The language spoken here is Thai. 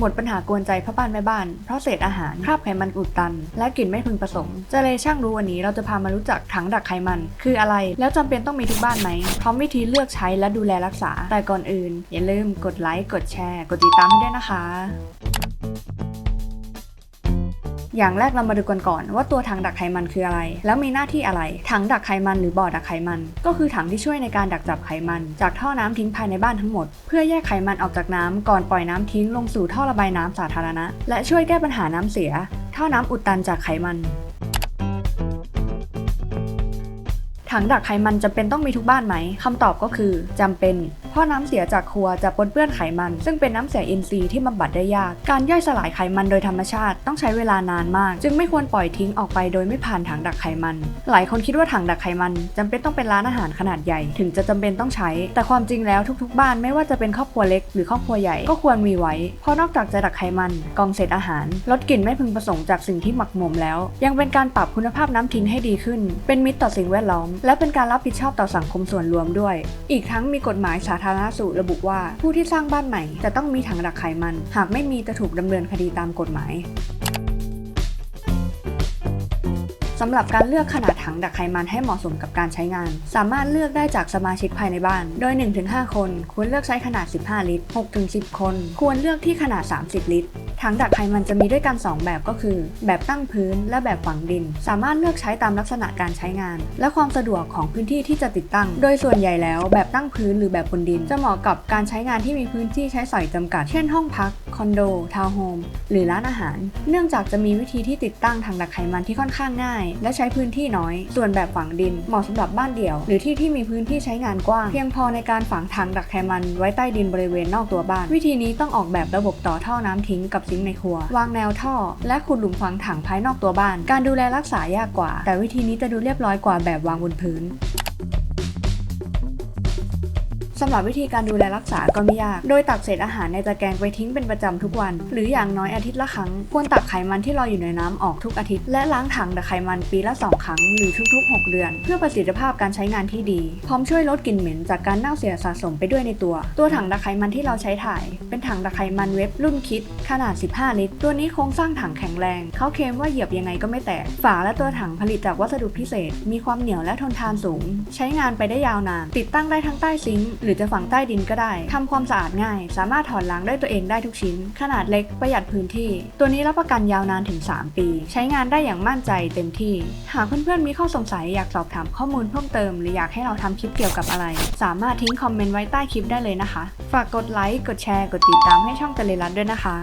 หมดปัญหากวนใจพ่อบ้านแม่บ้าน เพราะเศษอาหารคราบไขมันอุดตัน และกลิ่นไม่พึงประสงค์จะเลยช่างรู้วันนี้เราจะพามารู้จักถังดักไขมัน คืออะไร แล้วจำเป็นต้องมีทุกบ้านไหมพร้อมวิธีเลือกใช้และดูแลรักษา แต่ก่อนอื่น อย่าลืมกดไลค์กดแชร์ กดติดตามให้ด้วยนะคะ อย่างแรกเรามาดูกันก่อนว่าตัวถังดักไขมันคืออะไร แล้วมีหน้าที่อะไร ถังดักไขมันหรือบ่อดักไขมัน ก็คือถังที่ช่วยในการดักจับไขมัน จากท่อน้ำทิ้งภายในบ้านทั้งหมด เพื่อแยกไขมันออกจากน้ำก่อนปล่อยน้ำทิ้งลงสู่ท่อระบายน้ำสาธารณะ และช่วยแก้ปัญหาน้ำเสีย ท่อน้ำอุดตันจากไขมันถังดักไขมันจำเป็นต้องมีทุกบ้านไหม คำตอบก็คือจำเป็น ราะน้ำเสียจากครัวจะปนเปื้อนไขมัน ซึ่งเป็นน้ำเสียอินทรีย์ที่บำบัดได้ยาก การย่อยสลายไขมันโดยธรรมชาติต้องใช้เวลานานมาก จึงไม่ควรปล่อยทิ้งออกไปโดยไม่ผ่านถังดักไขมัน หลายคนคิดว่าถังดักไขมันจำเป็นต้องเป็นร้านอาหารขนาดใหญ่ถึงจะจำเป็นต้องใช้ แต่ความจริงแล้วทุกๆ บ้านไม่ว่าจะเป็นครอบครัวเล็กหรือครอบครัวใหญ่ก็ควรมีไว้ เพราะนอกจากจะดักไขมัน กองเศษอาหาร ลดกลิ่นไม่พึงประสงค์จากสิ่งที่หมักหมมแล้ว ยังเป็นการปรับคุณภาพน้ำทิ้งให้ดีขึ้น เป็นมิตรต่อสิ่งแวดล้อม และเป็นการรับผิดชอบต่อสังคมส่วนรวมด้วย อีกทั้งมีกฎหมายสาธารณสุขระบุว่า ผู้ที่สร้างบ้านใหม่จะต้องมีถังดักไขมัน หากไม่มีจะถูกดำเนินคดีตามกฎหมายสำหรับการเลือกขนาดถังดักไขมันให้เหมาะสมกับการใช้งาน สามารถเลือกได้จากสมาชิกภายในบ้าน โดย 1-5 คน ควรเลือกใช้ขนาด 15 ลิตร 6-10 คน ควรเลือกที่ขนาด 30 ลิตร ถังดักไขมันจะมีด้วยกัน 2 แบบก็คือ แบบตั้งพื้นและแบบฝังดิน สามารถเลือกใช้ตามลักษณะการใช้งาน และความสะดวกของพื้นที่ที่จะติดตั้ง โดยส่วนใหญ่แล้ว แบบตั้งพื้นหรือแบบบนดิน จะเหมาะกับการใช้งานที่มีพื้นที่ใช้สอยจำกัด เช่นห้องพัก คอนโด ทาวน์โฮม หรือร้านอาหาร เนื่องจากจะมีวิธีที่ติดตั้งถังดักไขมันที่ค่อนข้างง่าย และใช้พื้นที่น้อย ส่วนแบบฝังดินเหมาะสำหรับบ้านเดี่ยว หรือที่ที่มีพื้นที่ใช้งานกว้าง เพียงพอในการฝังถังดักไขมันไว้ใต้ดินบริเวณนอกตัวบ้าน วิธีนี้ต้องออกแบบระบบต่อท่อน้ำทิ้งกับซิงค์ในครัว วางแนวท่อ และขุดหลุมฝังถังภายนอกตัวบ้าน การดูแลรักษายากกว่า แต่วิธีนี้จะดูเรียบร้อยกว่าแบบวางบนพื้น สำหรับวิธีการดูแลรักษาก็ไม่ยาก โดยตักเศษอาหารในตะแกรงไปทิ้งเป็นประจำทุกวัน หรืออย่างน้อยอาทิตย์ละครั้ง ควรตักไขมันที่ลอยอยู่ในน้ำออกทุกอาทิตย์ และล้างถังดักไขมันปีละ 2 ครั้ง หรือทุกๆ 6 เดือน เพื่อประสิทธิภาพการใช้งานที่ดี พร้อมช่วยลดกลิ่นเหม็นจากการเน่าเสียสะสมไปด้วยในตัว ตัวถังดักไขมันที่เราใช้ถ่าย เป็นถังดักไขมันเว็บรุ่นคิด ขนาด 15 ลิตร ตัวนี้โครงสร้างถังแข็งแรง เขาเคลมว่าเหยียบยังไงก็ไม่แตก ฝาและตัวถังผลิตจากวัสดุพิเศษ มีความเหนียวและทนทานสูง ใช้งานไปได้ยาวนาน ติดตั้งได้ทั้งใต้ซิงค์หรือจะฝังใต้ดินก็ได้ทำความสะอาดง่าย สามารถถอดล้างด้วยตัวเองได้ทุกชิ้น ขนาดเล็กประหยัดพื้นที่ ตัวนี้รับประกันยาวนานถึง 3 ปี ใช้งานได้อย่างมั่นใจเต็มที่ หากเพื่อนๆมีข้อสงสัยอยากสอบถามข้อมูลเพิ่มเติม หรืออยากให้เราทำคลิปเกี่ยวกับอะไร สามารถทิ้งคอมเมนต์ไว้ใต้คลิปได้เลยนะคะ ฝากกดไลค์กดแชร์กดติดตามให้ช่องเตเลรัตด้วยนะคะ